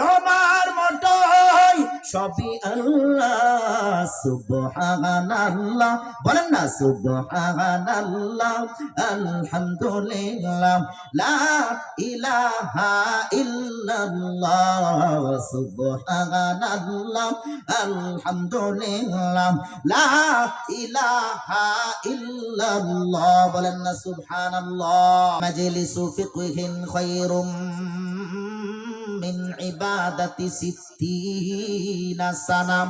তোমার মতোই সবই আল্লাহ, সুবহানাল্লাহ। বলেন না, সুবহানাল্লাহ, আলহামদুলিল্লাহ, লা ইলাহা ইল্লাল্লাহ, সুবহানাল্লাহ, আলহামদুলিল্লাহ, লা ইলাহা ইল্লাল্লাহ। বলেন না, সুবহানাল্লাহ। মাজলিসু ফিকহিন খায়রুম। মিন ইবাদাতি সিত্তিনা সানাম।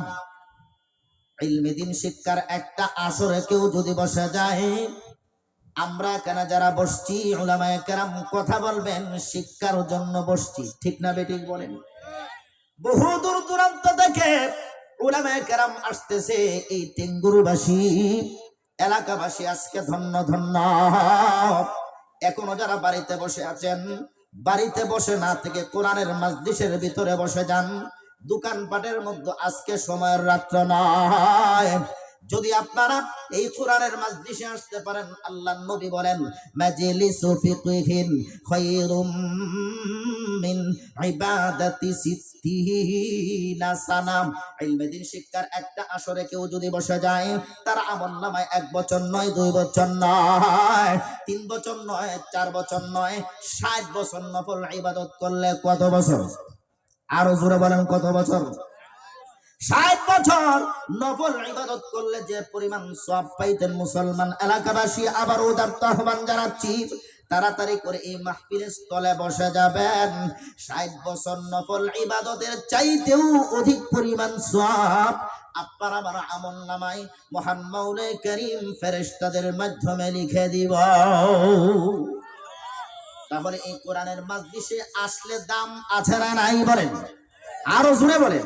ইলমে দিন শিক্ষার একটা আসরে কেউ যদি বসে যায়, আমরা কেন যারা বসছি ওলামায়ে কেরাম কথা বলবেন, শিক্ষার জন্য বসছি। ঠিক না বেঠিক বলেন? বহু দূর দূরান্ত থেকে ওলামায়ে কেরাম আসতেছে এই টেঙ্গুরুবাসী। এলাকাবাসী আজকে ধন্য ধন্য। এখনও যারা বাড়িতে বসে আছেন বাড়িতে বসে না থেকে কোরআনের মসজিষের ভিতরে বসে যান। দোকানপাটের মধ্যে আজকে সময়ের রাত্র নয়। যদি আপনারা এই কোরআনের মাজলিসে আসতে পারেন আল্লাহ নবী বলেন, মাজলিসু ফিকহিন খায়রুম মিন ইবাদাতি সিত্তিনা সানাম ইলমে শিক্ষার একটা আসরে কেউ যদি বসে যায়, তার আমল নামায় এক বছর নয়, দুই বছর নয়, তিন বছর নয়, চার বছর নয়, ষাট বছর নফল ইবাদত করলে কত বছর? আরও জোরে বলেন, কত বছর? ষাট বছর নফল ইবাদত করলে যে পরিমাণ সব পাইতেন মুসলমান এলাকাবাসী আবার উদার্ত আহ্বান জানাচ্ছি, তাড়াতাড়ি করে এই মাহফিলের স্থলে বসে যাবেন। ষাট বছর নফল ইবাদতের চাইতেও অধিক পরিমাণ সব আপনার আমার নামাই মহান মৌলে করিম ফেরেশতাদের মাধ্যমে লিখে দিব। তাহলে এই কোরআনের মাজলিসে আসলে দাম আছে না নাই বলেন? আরও জুড়ে বলেন।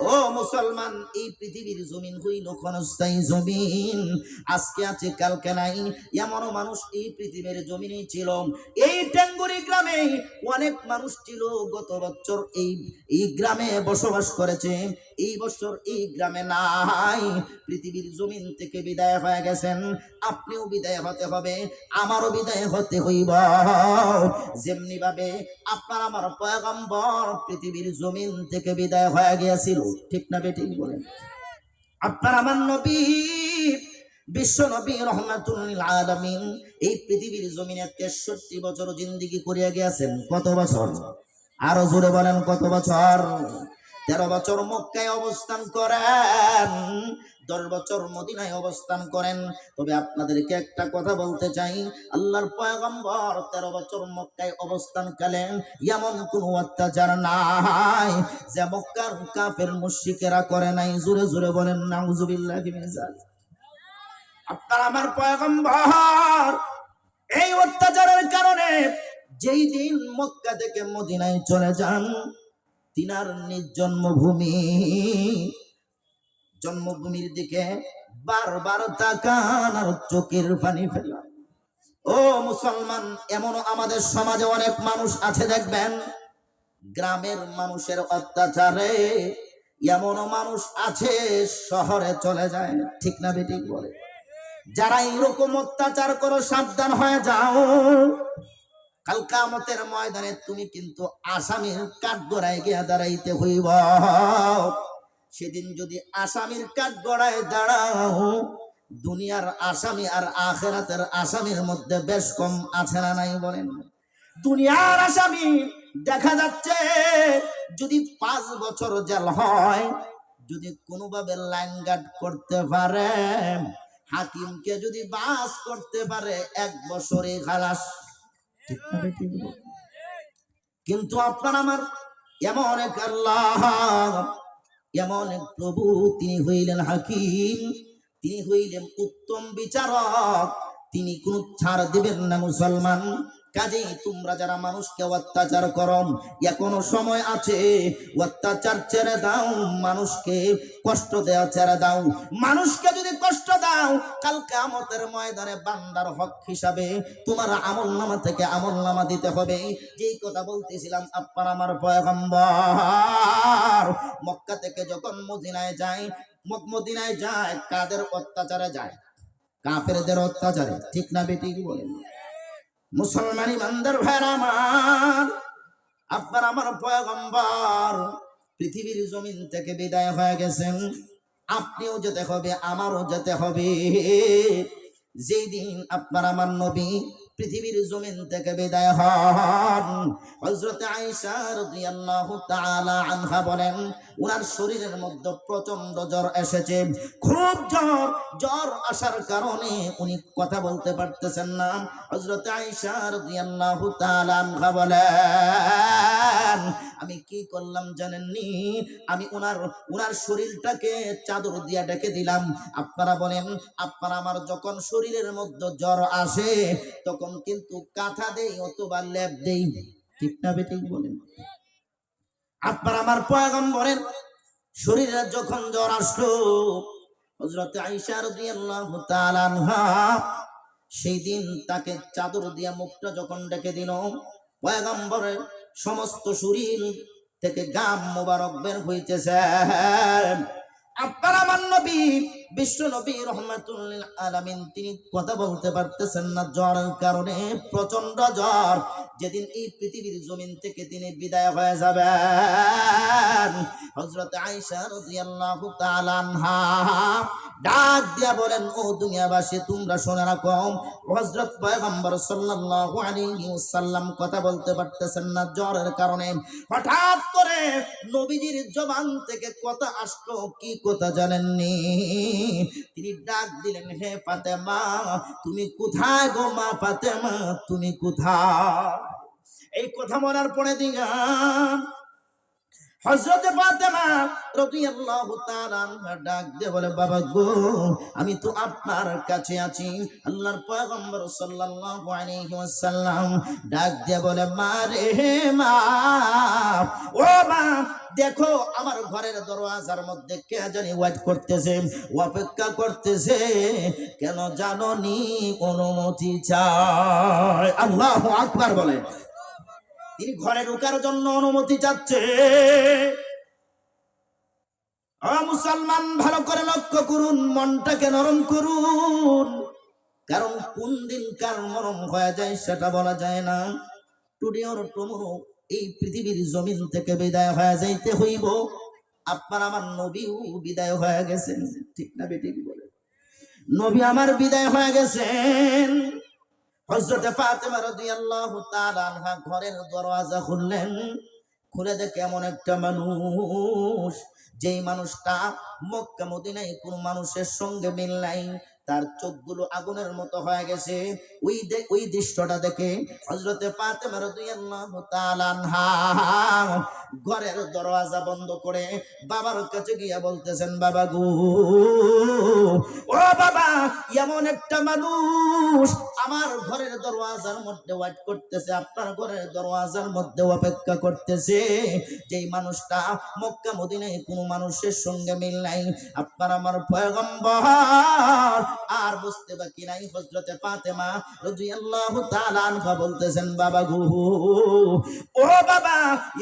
ও মুসলমান, এই পৃথিবীর জমিন হইল ক্ষণস্থায়ী জমিন। আজকে আছে, কালকে নাই। এমনও মানুষ এই পৃথিবীর জমিনে ছিল। এই টেঙ্গুরি গ্রামে অনেক মানুষ ছিল। গত বছর এই এই গ্রামে বসবাস করেছে। এই বছর এই গ্রামে নাই। পৃথিবীর জমিন থেকে বিদায় হয়ে গেছেন। আপনিও বিদায় হতে হবে, আমারও বিদায় হতে হইব। যেমনি ভাবে আপনার আমার পয়গম্বর পৃথিবীর জমিন থেকে বিদায় হয়ে গিয়েছিল। ঠিক না বেঠিক বলেন। আপনার আমার নবী, বিশ্ব নবী রহমাতুল আলমিন এই পৃথিবীর জমিনে তেষট্টি বছর জিন্দিগি করিয়া গিয়েছেন। কত বছর? আরও জোরে বলেন কত বছর? তেরো বছর মক্কায় অবস্থান করেন। দশ বছর মদিনায় অবস্থান করেন। তবে আপনাদেরকে একটা কথা বলতে চাই, আল্লাহর পয়গম্বর তেরো বছর মক্কায় অবস্থান কালেন এমন কোন অত্যাচার নাই যে মক্কার কাফের মুশরিকেরা করে নাই। জোরে জোরে বলেন, নাউজুবিল্লাহি আপনার আমার পয়গম্বর, এই অত্যাচারের কারণে যেই দিন মক্কা থেকে মদিনায় চলে যান, তিনার নিজ জন্মভূমি জন্মভূমির দিকে বারবার তাকান আর চোখের পানি ফেলা। ও মুসলমান এমনও আমাদের সমাজে অনেক মানুষ আছে, দেখবেন? গ্রামের মানুষের অত্যাচারে এমন মানুষ আছে, শহরে চলে যায় ঠিক না বেঠিক বলে। যারা এইরকম অত্যাচার করো, সাবধান হয়ে যাও। কাল কামতের ময়দানে তুমি কিন্তু আসামির কাঠ গড়ায় গিয়া দাঁড়াইতে হইব। সেদিন যদি আসামির কাঠ গড়ায় দাঁড়াও, দুনিয়ার আসামি আর আখেরাতের আসামির মধ্যে বেশ কম আছে না নাই বলেন দুনিয়ার আসামি দেখা যাচ্ছে, যদি পাঁচ বছর জেল হয়, যদি কোনোভাবে লাইন গার্ড করতে পারে, হাকিমকে যদি বাস করতে পারে, এক বছরে খালাস। কিন্তু আপনার আমার এমন এক আল্লাহ এমন এক প্রভু, তিনি হইলেন হাকিম, তিনি হইলেন উত্তম বিচারক, তিনি কোন ছাড় দেবেন না মুসলমান। কাজেই তোমরা যারা মানুষকে অত্যাচার করো, এখনও সময় আছে। অত্যাচার ছেড়ে দাও, মানুষকে কষ্ট দেওয়া ছেড়ে দাও। মানুষকে যদি কষ্ট দাও কালকে আমতের ময়দানে বান্দার হক হিসাবে তোমার আমল নামা থেকে আমল নামা দিতে হবে। যেই কথা বলতেছিলাম, আপনার আমার পয়গম্বর, মক্কা থেকে যখন মদিনায় যায় মদিনায় যায়, কাদের অত্যাচারে যায়? কাফেরদের অত্যাচারে, ঠিক না বেটি বলেন? মুসলমান বান্দর ভাইরা আমার, আপনার আমার পয়গম্বর, পৃথিবীর জমিন থেকে বিদায় হয়ে গেছেন। আপনিও যেতে হবে, আমারও যেতে হবে। যেই দিন আপনার আমার নবী পৃথিবীর জমিন থেকে বিদায় হন। হযরত আয়েশা রাদিয়াল্লাহু তাআলা আনহা বলেন ওনার শরীরের মধ্যে প্রচণ্ড জ্বর এসেছে। খুব জ্বর জ্বর আসার কারণে উনি কথা বলতে পারতেছেন না। হযরত আয়েশা রাদিয়াল্লাহু তাআলা আনহা বলেন, আমি কি করলাম জানেননি? আমি ওনার ওনার শরীরটাকে চাদর দিয়া ডেকে দিলাম। আপনারা বলেন, আপনারা আমার যখন শরীরের মধ্যে জ্বর আসে, তখন কিন্তু কাঁথা দেই অথবা লেপ দেই ঠিক বলেন? আপনারা আমার পয়গম্বরের শরীরে যখন জ্বর আসলো আয়েশা রাদিয়াল্লাহু সেই দিন তাকে চাদর দিয়া মুখটা যখন ডেকে দিল, পয়গম্বরের সমস্ত শরীর থেকে গাম মোবারক বের হইতেছে। আপনার আমার নবী বিশ্ব নবী তিনি কথা বলতে পারতেছেন না জ্বরের কারণে প্রচণ্ড জ্বর। যেদিন এই পৃথিবীর জমিন থেকে তিনি বিদায় হয়ে যাবেন। আনহা ডাক দিয়া বলেন, ও দুনিয়াবাসী, তোমরা শুনে রাখো, হযরত পয়গম্বর কথা বলতে পারতেছেন না জ্বরের কারণে। হঠাৎ করে নবীজির জবান থেকে কথা আসলো, কি কথা জানেননি? তিনি ডাক দিলেন, হে ফাতেমা, তুমি কোথায় গো মা ফাতেমা? তুমি কোথায়? এই কথা বলার পরে দিগা আমি তো আপনার কাছে আছি। আল্লাহর পয়গম্বর ডাক দিয়ে বলে, মা রে, মা, ও মা, দেখো আমার ঘরের দরওয়াজার মধ্যে কে জানি ওয়েট করতেছে, অপেক্ষা করতেছে। কেন জানো নি অনুমতি চায় আল্লাহু আকবার বলে। তিনি ঘরে ঢোকার জন্য অনুমতি চাচ্ছে। মুসলমান, ভালো করে লক্ষ্য করুন, মনটাকে নরম করুন। কারণ কোন দিন কার নরম হয়ে যায় সেটা বলা যায় না। টুডে অর টুমরো এই পৃথিবীর জমিন থেকে বিদায় হয়ে যাইতে হইব। আপনার আমার নবীও বিদায় হয়ে গেছেন। ঠিক না বেটি বলে? নবী আমার বিদায় হয়ে গেছেন। হযরতে ফাতেমা রাদিয়াল্লাহু তাআলা ঘরের দরওয়াজা খুললেন। খুলে দেখে এমন একটা মানুষ, যেই মানুষটা মক্কা মদিনায় কোন মানুষের সঙ্গে মিল নাই। তার চোখগুলো আগুনের মতো হয়ে গেছে। ওই ওই দৃশ্যটা দেখে তাআলা আনহা ঘরের দরওয়াজা বন্ধ করে বাবার কাছে গিয়া বলতেছেন, বাবা গো, ও বাবা, এমন একটা মানুষ আমার ঘরের দরওয়াজার মধ্যে ওয়েট করতেছে, আপনার ঘরের দরওয়াজার মধ্যে অপেক্ষা করতেছে। যেই মানুষটা মক্কা মদিনায় কোনো মানুষের সঙ্গে মিল নাই। আপনার আমার পয়গম্বর আর বুঝতে বাকি নাই হযরতে ফাতেমা রাদিয়াল্লাহু তাআলা আনহা বলতেছেন, বাবা গো, ও বাবা,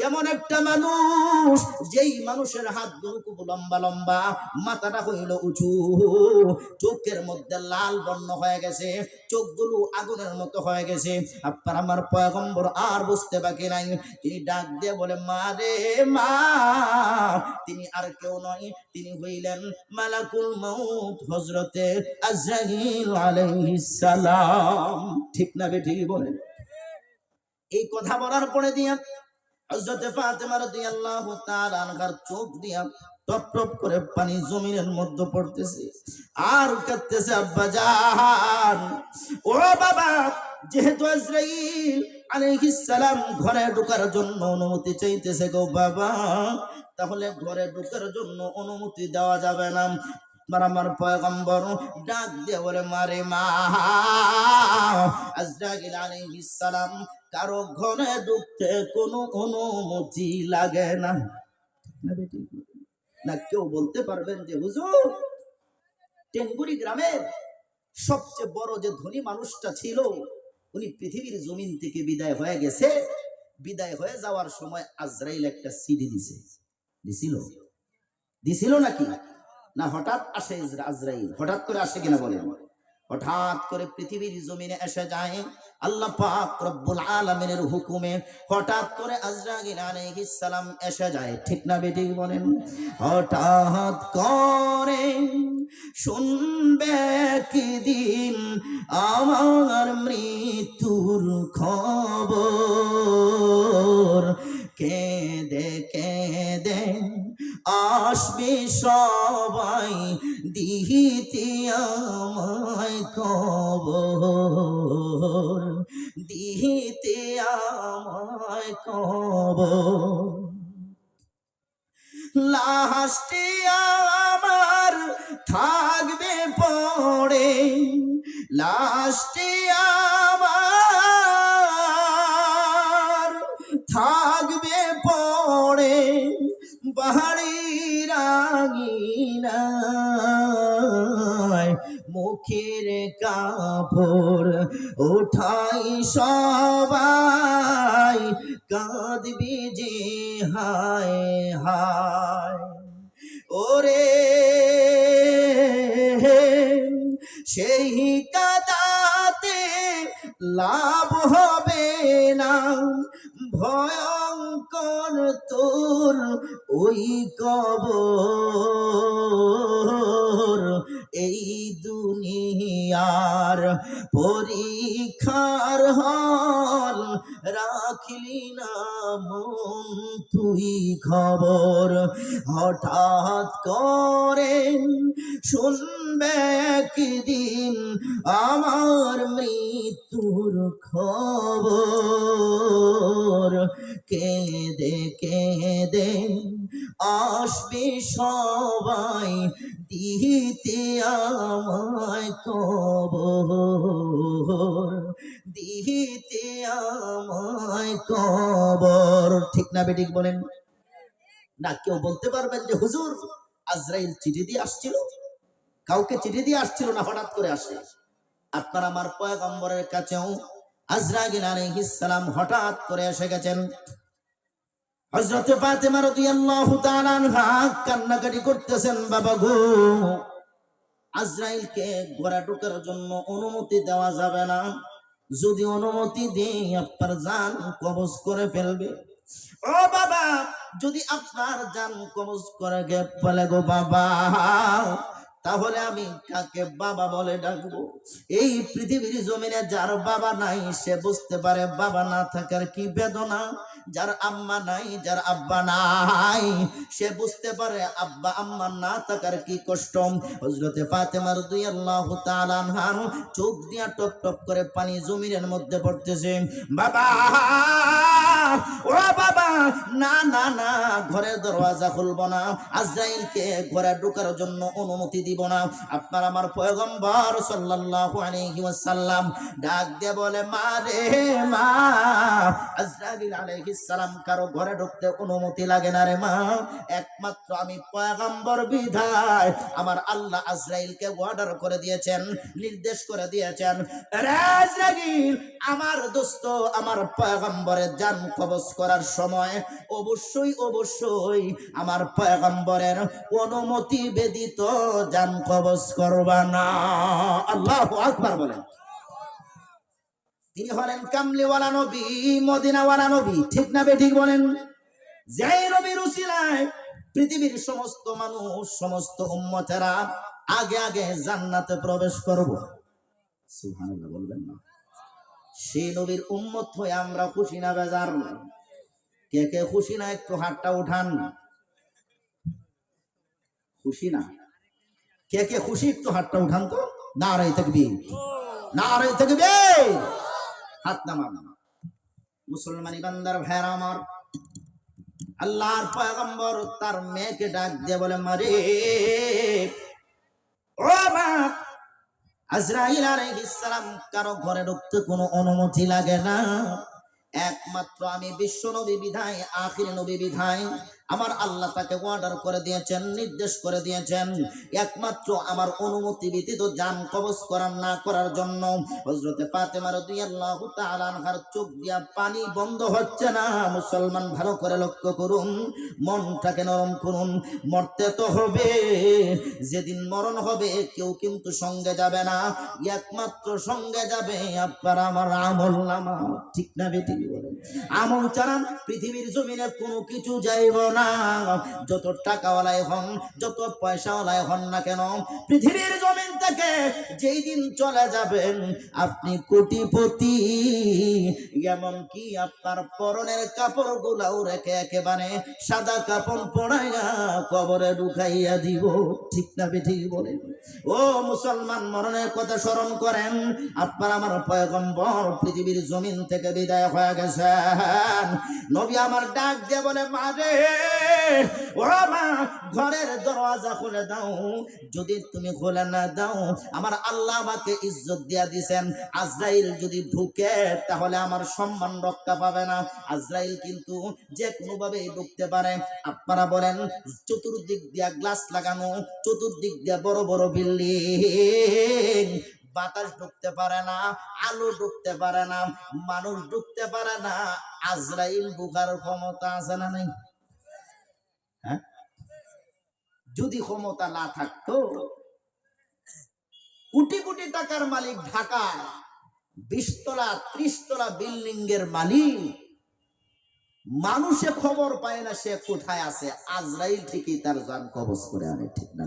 এমন একটা মানুষ যেই মানুষের হাতগুলো খুব লম্বা লম্বা, মাথাটা হইল উঁচু, চোখের মধ্যে লাল বর্ণ হয়ে গেছে, চোখগুলো আগুনের মতো হয়ে গেছে আপনার আমার পয়গম্বর আর বুঝতে বাকি নাই। তিনি ডাক দিয়ে বলে, মা রে, মা, তিনি আর কেউ নয়, তিনি হইলেন মালাকুল মউত হজরতে ঠিক না বে ঠিক বলেন এই কথা বলার পরে দিয়া ঘরে ঢোকার জন্য অনুমতি চাইতেছে গো বাবা, তাহলে ঘরে ঢোকার জন্য অনুমতি দেওয়া যাবে না। আপনার আমার পয়গম্বর, ডাক দিয়ে বলে, মারে মা। কারও ঘরে ঢুকতে কোনো অনুমতি লাগে না। না না। কেউ বলতে পারবেন যে, হুজুর টেনগুড়ি গ্রামের সবচেয়ে বড় যে ধনী মানুষটা ছিল, উনি পৃথিবীর জমিন থেকে বিদায় হয়ে গেছে। বিদায় হয়ে যাওয়ার সময় আজরাইল একটা সিডি দিছে। দিছিল? দিছিল নাকি? না হঠাৎ আসে আজরাইল? হঠাৎ করে আসে কিনা বলেন? হঠাৎ করে পৃথিবীর জমিনে এসে যায় আল্লাহ পাক রব্বুল হুকুমে হঠাৎ করে এসে যায়। ঠিক না বলেন? হঠাৎ করে শুনবে কি আমার মৃত্যুর খবর। কেঁদে কেঁদে আসবে সবাই হায় ওরে সেই কাদাতে লাভ হবে না। ভয়ঙ্কর তোর ওই কবর এই দুনিয়ার খবর হঠাৎ করে শুনবে একদিন আমার মৃত্যুর খবর। কেঁদে কেঁদে আসবে সবাই, দিতে আমায় কবর দিতে আমায় কবর ঠিক না বেঠিক বলেন। না, কেউ বলতে পারবেন যে, হুজুর, আজরাইল চিঠি দিয়ে আসছিল? কাউকে চিঠি দিয়ে আসছিল না, হঠাৎ করে আসে। আপনার আমার পয়গম্বরের কাছেও আজরাইল আলাইহিস হঠাৎ করে এসে গেছেন। অনুমতি দেওয়া যাবে না। যদি অনুমতি দেই, আপনার জান কবজ করে ফেলবে। ও বাবা, যদি আপনার জান কবজ করে গে, বলে গো বাবা, তাহলে আমি কাকে বাবা বলে ডাকবো? এই পৃথিবীর জমিনে যার বাবা নাই, সে বুঝতে পারে বাবা না থাকার কি বেদনা? যার আম্মা নাই, যার আব্বা নাই, সে বুঝতে পারে আব্বা আম্মা না থাকার কি কষ্ট। হজরতে ফাতেমার দুই আল্লাহ চোখ দিয়া টপ টপ করে পানি জমিনের মধ্যে পড়তেছে। বাবা, ও বাবা, না না না দরওয়াজা খুলবো না, আজরাইলকে ঘরে ঢোকার জন্য অনুমতি দিব না। আপনার আমার পয়গম্বর সাল্লাল্লাহু ডাক দিয়ে বলে, মা রে, মা। আজরাইল আলাইহিস সালাম কারও ঘরে ঢুকতে অনুমতি লাগে না রে মা। একমাত্র আমি পয়গম্বর বিধায়। আমার আল্লাহ আজরাইলকে অর্ডার করে দিয়েছেন, নির্দেশ করে দিয়েছেন। আমার দোস্ত, আমার পয়গম্বরের জান কবজ করার সময় অবশ্যই অবশ্যই আমার পয়গম্বরের অনুমতি ব্যতীত জান কবজ করবা না। আল্লাহ আকবার বলেন। তিনি হলেন কামলিওয়ালা নবী, মদিনাওয়ালা নবী, ঠিক না ঠিক বলেন? যাই নবীর উসিলায় পৃথিবীর সমস্ত মানুষ, সমস্ত উম্মতেরা আগে আগে জান্নাতে প্রবেশ করব। সুবহানাল্লাহ, বলবেন না। সেই নবীর উম্মত হয়ে আমরা খুশি না বেজার? কে কে খুশি না? একটু হাতটা উঠান। খুশি না? কে কে খুশি? একটু হাতটা উঠান তো। না রে থাকবি থাকবে হাত নামান মুসলমানি বান্দার ভাইরা আমার, আল্লাহর পয়গম্বর তার মেয়েকে ডাক দিয়ে বলে, মারে, ও মা, আজরাইল আলাইহিস সালাম, কারও ঘরে ঢুকতে কোনো অনুমতি লাগে না। একমাত্র আমি বিশ্ব নবী বিধায়, আখির নবী বিধায় আমার আল্লাহ তাকে অর্ডার করে দিয়েছেন, নির্দেশ করে দিয়েছেন। একমাত্র আমার অনুমতি ব্যতীত যান কবজ করার, না করার জন্য। হজরতে ফাতেমা রাদিয়াল্লাহু তাআলা আনহার চোখ দিয়া পানি বন্ধ হচ্ছে না। মুসলমান ভালো করে লক্ষ্য করুন, মনটাকে নরম করুন। মরতে তো হবে, যেদিন মরণ হবে কেউ কিন্তু সঙ্গে যাবে না। একমাত্র সঙ্গে যাবে আপনার আমার আমল নামা। ঠিক না বেটি? আমল ছাড়া পৃথিবীর জমিনে কোনো কিছু যাইব না যত টাকাওয়ালাই হন, যত পয়সাওয়ালাই হন না কেন, পৃথিবীর জমিন থেকে যেই দিন চলে যাবেন, আপনি কোটিপতি। এমন কি আপনার পরনের কাপড় গুলাও রেখে একেবারে সাদা কাপড় পড়াইয়া কবরে ঢুকাইয়া দিব। ঠিক না ঠিক বলে? ও মুসলমান, মরণের কথা স্মরণ করেন। আপনার আমার পয়গম্বর, পৃথিবীর জমিন থেকে বিদায় হয়ে গেছেন। নবী আমার ডাক দিয়ে বলে মারে ঘরের দরওয়াজা খুলে দাও। যদি তুমি না দাও, আমার আল্লাহ আমাকে ইজ্জত দিয়া দিছেন। আজরাইল যদি ঢুকে, তাহলে আমার সম্মান রক্ষা পাবে না। আজরাইল কিন্তু যে ঢুকতে পারে। আপনারা বলেন, চতুর্দিক দিয়া গ্লাস লাগানো, চতুর্দিক দিয়া বড় বড় বিল্ডিং। বাতাস ঢুকতে পারে না, আলো ঢুকতে পারে না, মানুষ ঢুকতে পারে না। আজরাইল ঢুকার ক্ষমতা আছে না নাই? যদি ক্ষমতা না থাকতো, কোটি কোটি টাকার মালিক ঢাকায় বিশতলা, ত্রিশতলা বিল্ডিং এর মালিক। মানুষে খবর পায় না সে কোথায় আছে। আজরাইল ঠিকই তার জান কবজ করে আনে, ঠিক না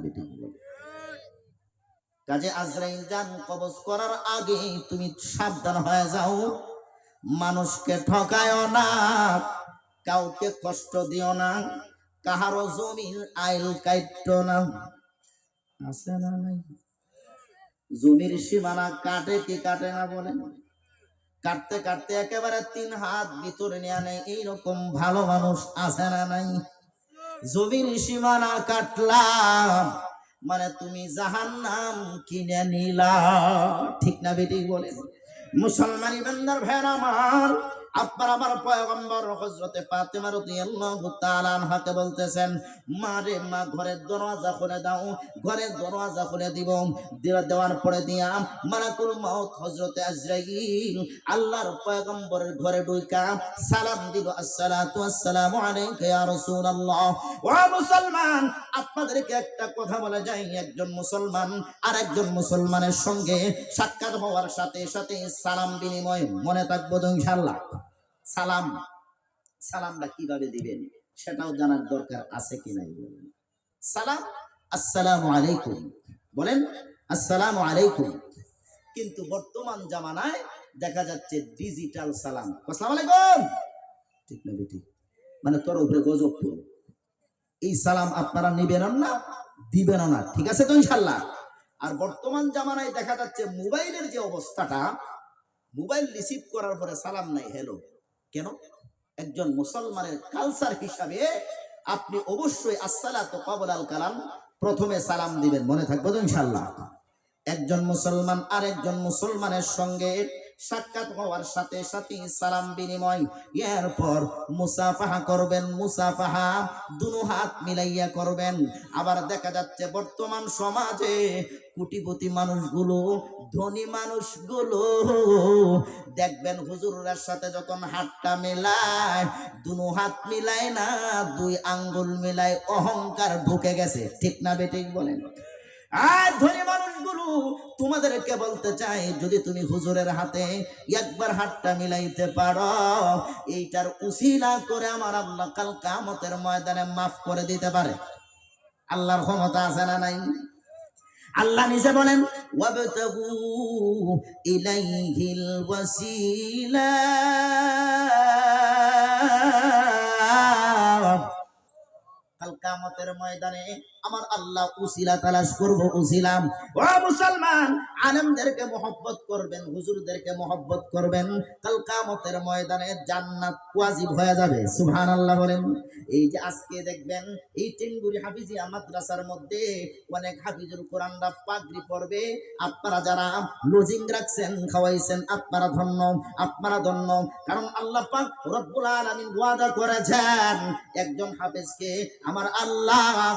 কাজে আজরাইল জান কবজ করার আগে তুমি সাবধান হয়ে যাও। মানুষকে ঠকায় না, কাউকে কষ্ট দিও না। কাহারো জমির আইল কাইট না আছে না নাই? জমির সীমানা কাটে কি কাটে না বলেন? কাটতে কাটতে একেবারে তিন হাত ভিতরে নিয়ে আনে, এইরকম ভালো মানুষ আছে না নাই? জমির সীমানা কাটলাম মানে তুমি জাহান নাম কিনে নিলা। ঠিক না বেটি বলে মুসলমানি বান্দার ভের আমার আপনার আমার পয়গম্বর হযরতে ফাতেমা রাদিয়াল্লাহু তাআলা আনহাকে বলতেছেন, মা রে, মা, ঘরের দরওয়াজা খুলে দাও, ঘরের দরওয়াজা খুলে দিব। দেওয়ার পরে দিয়া মালাকুল মউত হযরতে আজরাইল আল্লাহর পয়গম্বরের ঘরে ঢুইকা সালাম দিল, আসসালাতু আসসালামু আলাইকা ইয়া রাসূলুল্লাহ। ও মুসলমান, আপনাদেরকে একটা কথা বলা যায় একজন মুসলমান আর একজন মুসলমানের সঙ্গে সাক্ষাৎ হওয়ার সাথে সাথে সালাম বিনিময় মনে থাকব তো ইনশাআল্লাহ। সালাম। সালামটা কীভাবে দিবেন? সেটাও জানার দরকার আছে কি নাই সালাম, আসসালামু আলাইকুম। বলেন, আসসালামু আলাইকুম। কিন্তু বর্তমান জামানায় দেখা যাচ্ছে ডিজিটাল সালাম। আসসালামু আলাইকুম। ঠিক না বেটি? মানে তোর উপরে গজব। এই সালাম আপনারা নিবেন না, দিবেন না। ঠিক আছে তো ইনশাল্লাহ আর বর্তমান জামানায় দেখা যাচ্ছে মোবাইলের যে অবস্থাটা, মোবাইল রিসিভ করার পরে সালাম নাই হ্যালো কেন? একজন মুসলমানের কালচার হিসাবে আপনি অবশ্যই আসসালাত কবল আল কালাম প্রথমে সালাম দিবেন, মনে থাকব ইনশাল্লাহ একজন মুসলমান আর একজন মুসলমানের সঙ্গে সাক্ষাৎ হওয়ার সাথে সাথে সালাম বিনিময়। এরপর করবেন, মুসাফাহা হাত মিলাইয়া করবেন। আবার দেখা যাচ্ছে বর্তমান সমাজে কোটিপতি মানুষগুলো, ধনী মানুষগুলো, দেখবেন হুজুরের সাথে যখন হাতটা মেলায়, দুনো হাত মিলায় না, দুই আঙ্গুল মিলায় অহংকার ঢুকে গেছে। ঠিক না বেঠিক বলেন? আর ধনী বলতে চাই যদি তুমি হুজুরের হাতে একবার হাতটা মিলাইতে পারো, এইটার উসিলা করে আমার আল্লাহ কাল কামতের ময়দানে মাফ করে দিতে পারে। আল্লাহর ক্ষমতা আছে না নাই? আল্লাহ নিজে বলেন কামতের ময়দানে আমার আল্লাহ উসিলা তালাশ করব, উসিলাম। ও মুসলমান, আলেমদেরকে মহব্বত করবেন, হুজুরদেরকে মহব্বত করবেন, কাল কামতের ময়দানে জান্নাত ওয়াজিব হয়ে যাবে। সুবহানাল্লাহ বলেন। এই যে আজকে দেখবেন, এই টেঙ্গুরি হাফিজিয়া মাদ্রাসার মধ্যে অনেক হাফিজুল কোরআনরা পাগড়ি পড়বে আপনারা যারা লজিং রাখছেন, খাওয়াইছেন, আপনারা ধন্য আপনারা ধন্য। কারণ আল্লাহ পাক রব্বুল আলামিন ওয়াদা করেছেন, একজন হাফেজকে, আমার আল্লাহ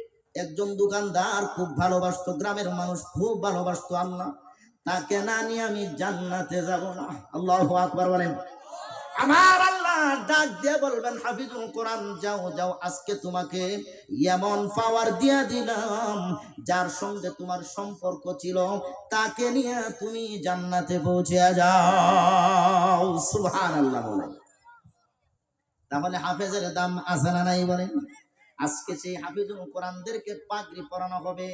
একজন দোকানদার খুব ভালোবাসতো, গ্রামের মানুষ খুব ভালোবাসতো আল্লাহ তাকে না নিয়ে আমি জান্নাতে যাব না। আল্লাহ আকবার বলেন। আমার আল্লাহ ডাক দিয়ে বলবেন, হাফিজুল কোরআন, যাও যাও, আজকে তোমাকে এমন পাওয়ার দিয়া দিলাম, যার সঙ্গে তোমার সম্পর্ক ছিল। তাকে নিয়ে তুমি জান্নাতে পৌঁছে যাও। সুবহান আল্লাহ বলেন। তাহলে হাফেজের দাম আছে না নাই বলেন? আজকে সেই হাফিজুল কোরআনদেরকে পাগড়ি পরানো হবে।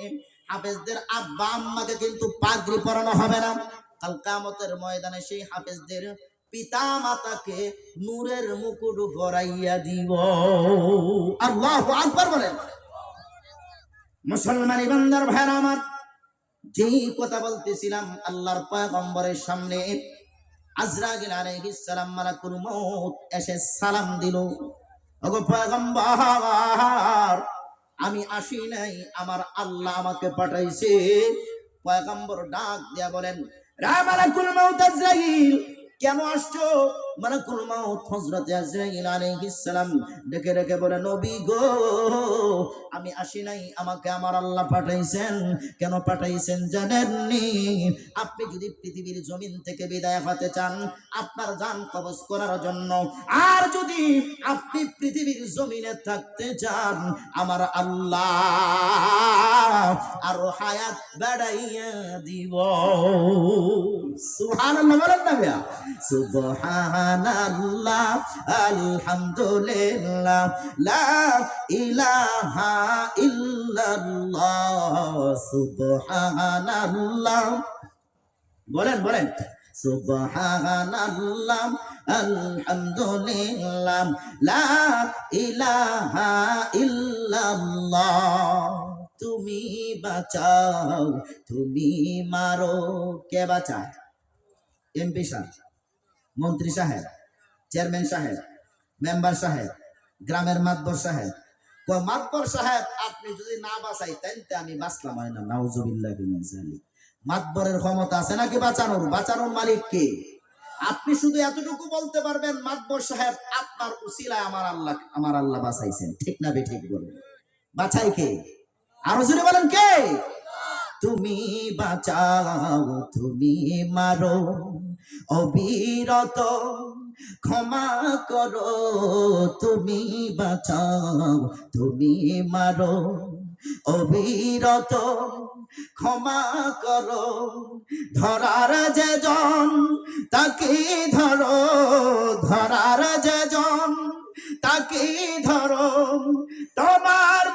হাফেজদের আব্বা আম্মাকে কিন্তু পাগড়ি পরানো হবে না। কাল কামতের ময়দানে সেই হাফেজদের পিতা মাতাকে নূরের মুকুট পরাইয়া দিব। আল্লাহ আকবার বলেন। মুসলমান ইমানদার ভাইরা আমার, যেই কথা বলতেছিলাম আল্লাহর পয়গম্বরের সামনে, আজরাইল আলাইহিস সালাম মালাকুল মউত এসে সালাম দিল। আমি আসি নাই, আমার আল্লাহ আমাকে পাঠাইছে। পয়গম্বর ডাক দিয়া বলেন, রা মালাকুল মউত আজরাইল, কেন আসছো? মালাকুল মাউত হযরত আজরাইল আলাইহিস সালাম ডেকে ডেকে বলে, নবী গো, আমি আসি নাই, আমাকে আমার আল্লাহ পাঠাইছেন। কেন পাঠাইছেন জানেননি? আপনি যদি পৃথিবীর জমিন থেকে বিদায় হতে চান, আপনার জান কবজ করার জন্য। আর যদি আপনি পৃথিবীর জমিনে থাকতে চান, আমার আল্লাহ আর হায়াত বেড়াইয়া দিব। সুবহানাল্লাহ বলেন না ভাইয়া। সুবহানাল্লাহ, আলহামদুলিল্লাহ, লা ইলাহা ইল্লাল্লাহ, সুবহানাল্লাহ। বলেন বলেন। সুবহানাল্লাহ, আলহামদুলিল্লাহ, লা ইলাহা ইল্লাল্লাহ। তুমি বাঁচাও, তুমি মারো। কে বাঁচায়? এমপি সাহেব। মন্ত্রী সাহেব, চেয়ারম্যান সাহেব, মেম্বার সাহেব, গ্রামের মাতবর সাহেব। মাতবর সাহেব, আপনি যদি না বাঁচাইতেন তে আমি বাঁচলাম না। নাউজুবিল্লাহ মাতবরের ক্ষমতা আছে নাকি বাঁচানোর? বাঁচানোর মালিক কে? আপনি শুধু এতটুকু বলতে পারবেন, মাতবর সাহেব, আপনার উসিলায় আমার আল্লাহ আমার আল্লাহ বাঁচাইছেন। ঠিক না বে, ঠিক বলুন। বাঁচাই কে? আরও জোরে বলেন কে? তুমি বাঁচাও, তুমি মারো। অবিরত ক্ষমা করো, তুমি বাঁচাও, তুমি মারো। অবিরত ক্ষমা করো, ধরার যে জন তাকে ধরো, ধরার যে জন তাকে ধরো, তোমার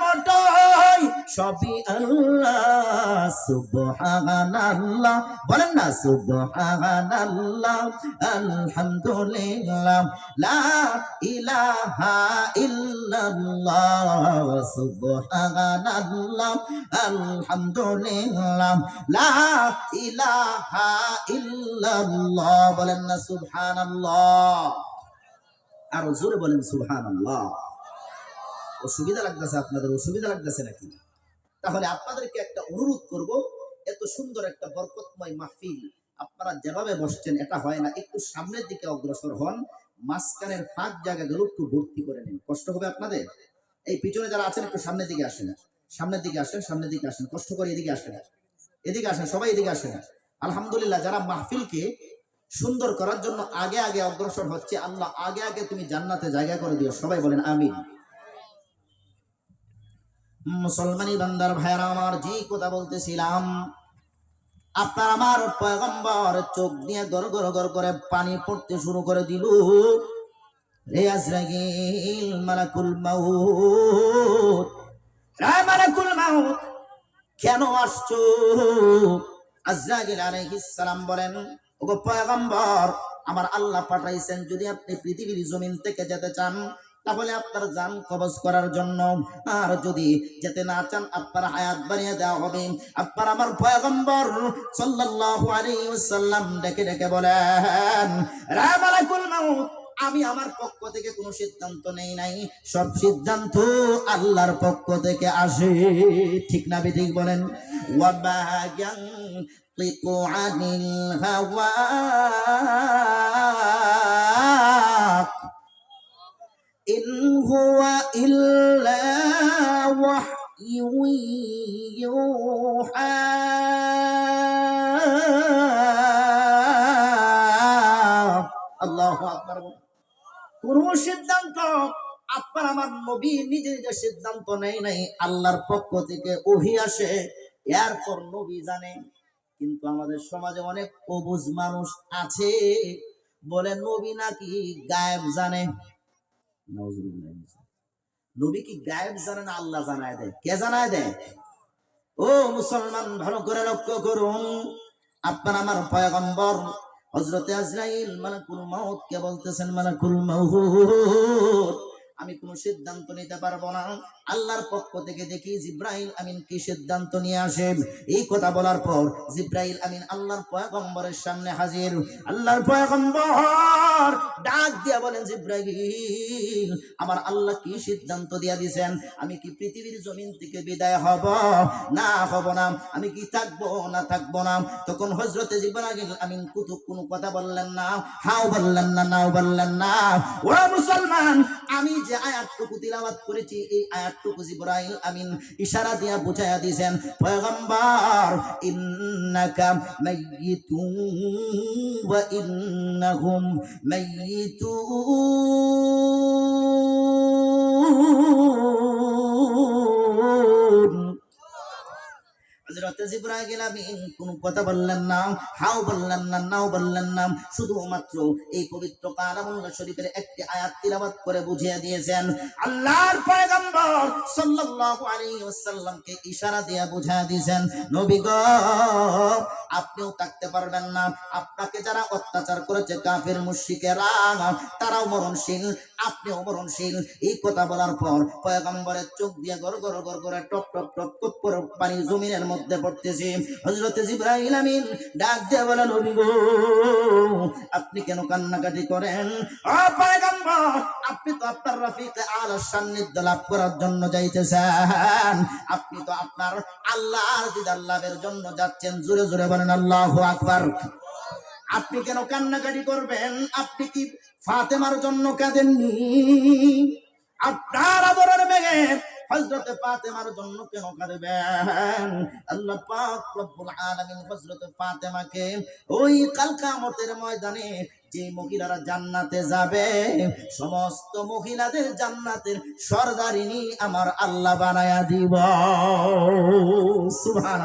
সবই আল্লাহ, সুবহানাল্লাহ। বলেন না, সুবহানাল্লাহ, আলহামদুলিল্লাহ, লা ইলাহা সুবহানাল্লাহ, আলহামদুলিল্লাহ, লা ইলাহা বলেন না, সুবহানাল্লাহ। আরও জোরে বলেন, সুবহানাল্লাহ। অসুবিধা লাগতেছে আপনাদের, অসুবিধা লাগতেছে নাকি? তাহলে আপনাদেরকে একটা অনুরোধ করব, এত সুন্দর একটা বরকতময় মাহফিল আপনারা যেভাবে বসছেন, এটা হয় না। একটু সামনের দিকে অগ্রসর হন, মাঝখানের ফাঁক জায়গাগুলো একটু ভর্তি করে নিন। কষ্ট হবে আপনাদের? এই পিছনে যারা আছেন, একটু সামনের দিকে আসেন। সামনের দিকে আসেন, সামনের দিকে আসেন। কষ্ট করে এদিকে আসেন। এদিকে আসেন, সবাই এদিকে আসেন। আলহামদুলিল্লাহ, যারা মাহফিলকে সুন্দর করার জন্য আগে আগে অগ্রসর হচ্ছে, আল্লাহ আগে আগে তুমি জান্নাতে জায়গা করে দিও। সবাই বলেন, আমিন। মুসলমানি বান্দার ভাইয়ারা, আমার যে কথা বলতেছিলাম, আপনার আমার পয়গম্বর চোখ দিয়ে গড় গড় গড় করে পানি পড়তে শুরু করে দিল। কেন আসছো? আজরাইল আলাইহিস বলেন, ওগো পয়গম্বর, আমার আল্লাহ পাঠাইছেন যদি আপনি পৃথিবীর জমিন থেকে যেতে চান তাহলে আপনার যান কবজ করার জন্য। আর যদি যেতে না চান, আপনার হায়াত বানিয়ে দেওয়া হবে। আপনার আমার পয়গম্বর সাল্লাল্লাহু আলাইহি ওয়াসাল্লাম ডেকে ডেকে বলেন, রা মালাকুল মাউত, আমি আমার পক্ষ থেকে কোনো সিদ্ধান্ত নেই নাই। সব সিদ্ধান্ত আল্লাহর পক্ষ থেকে আসে। ঠিক না ঠিক বলেন? ওয়াবাগান তিকু আনিল হাওয়া إن هو إلا وحي يوحى الله أكبر কোন সিদ্ধান্ত আপনার আমার নবী নিজে নিজে সিদ্ধান্ত নেই নাই আল্লাহর পক্ষ থেকে ওহি আসে এরপর নবী জানে কিন্তু আমাদের সমাজে অনেক অবুজ মানুষ আছে বলে নবী নাকি গায়েব জানে নাউজুবিল্লাহ। নবী কি গায়েব জানে না আল্লাহ জানায় দেয়। কে জানায় দেয়? ও মুসলমান, ভালো করে লক্ষ্য করুন। আপনার আমার পয়গম্বর হজরতে আজরাইল মালাকুল মাউত কে বলতেছেন মালাকুল মাউত? আমি কোনো সিদ্ধান্ত নিতে পারব না। আল্লাহর পক্ষ থেকে দেখি জিব্রাইল আমিন কি সিদ্ধান্ত নিয়ে আসে। এই কথা বলার পর জিব্রাইল আমিন আল্লাহর পয়গম্বরের সামনে হাজির। আল্লাহর পয়গম্বর ডাক দিয়া বলেন, জিব্রাইল, আমার আল্লাহ কি সিদ্ধান্ত দিয়া দিয়েছেন আমি কি পৃথিবীর জমিন থেকে বিদায় হব? না হব না। আমি কি থাকব না থাকব না? তখন হজরতে জিব্রাইল আমিন কুতুক কোনো কথা বললেন না। হাও বললেন না, নাও বললেন না। ও মুসলমান, আমি যে আয়াতটুকু তিলাওয়াত করেছি, এই আয়াতটুকু জিব্রাইল আমিন ইশারা দিয়া বুঝাইয়া দিয়েছেন, পয়গম্বর, ইন্নাকা মাইয়িতুন ওয়া ইন্নাহুম মাইয়িতুন। কথা বললেন না, হাও বললেন না, নাও বললেন না, শুধুমাত্র এই পবিত্র শরীফের একটি আয়াত করে বুঝিয়ে দিয়েছেন। আল্লাহর আপনিও থাকতে পারবেন না, আপনাকে যারা অত্যাচার করেছে কাফের মুশরিকেরা, তারাও মরণশীল, আপনিও মরণশীল। এই কথা বলার পর পয়গম্বরের চোখ দিয়ে গড় গড় গড় করে টপ টপ টপ করে পানি জমিনের মধ্যে পড়তেছে হযরত জিবরাইল আমিন ডাক দিয়ে বলেন আপনি কেন কান্নাকাটি করেন? আপনি তো আপনার রফিক আলার সান্নিধ্য লাভ করার জন্য যাইতেছেন। আপনি তো আপনার আল্লাহর দিদার লাভের জন্য যাচ্ছেন। জোরে জোরে বলেন, আল্লাহু আকবার। আপনি কেন কান্নাকাটি করবেন? আপনি কি ফাতেমার জন্য কাঁদেননি? আপনার আদরের মেয়ে হযরতে ফাতেমার জন্য কেন আল্লাহ পাক রব্বুল আলামিন ফাতেমাকে ওই কাল কিয়ামতের ময়দানে যে মহিলারা জান্নাতে যাবে, সমস্ত মহিলাদের জান্নাতের সরদারিনী আমার আল্লাহ বানায়া দিব। সুবহান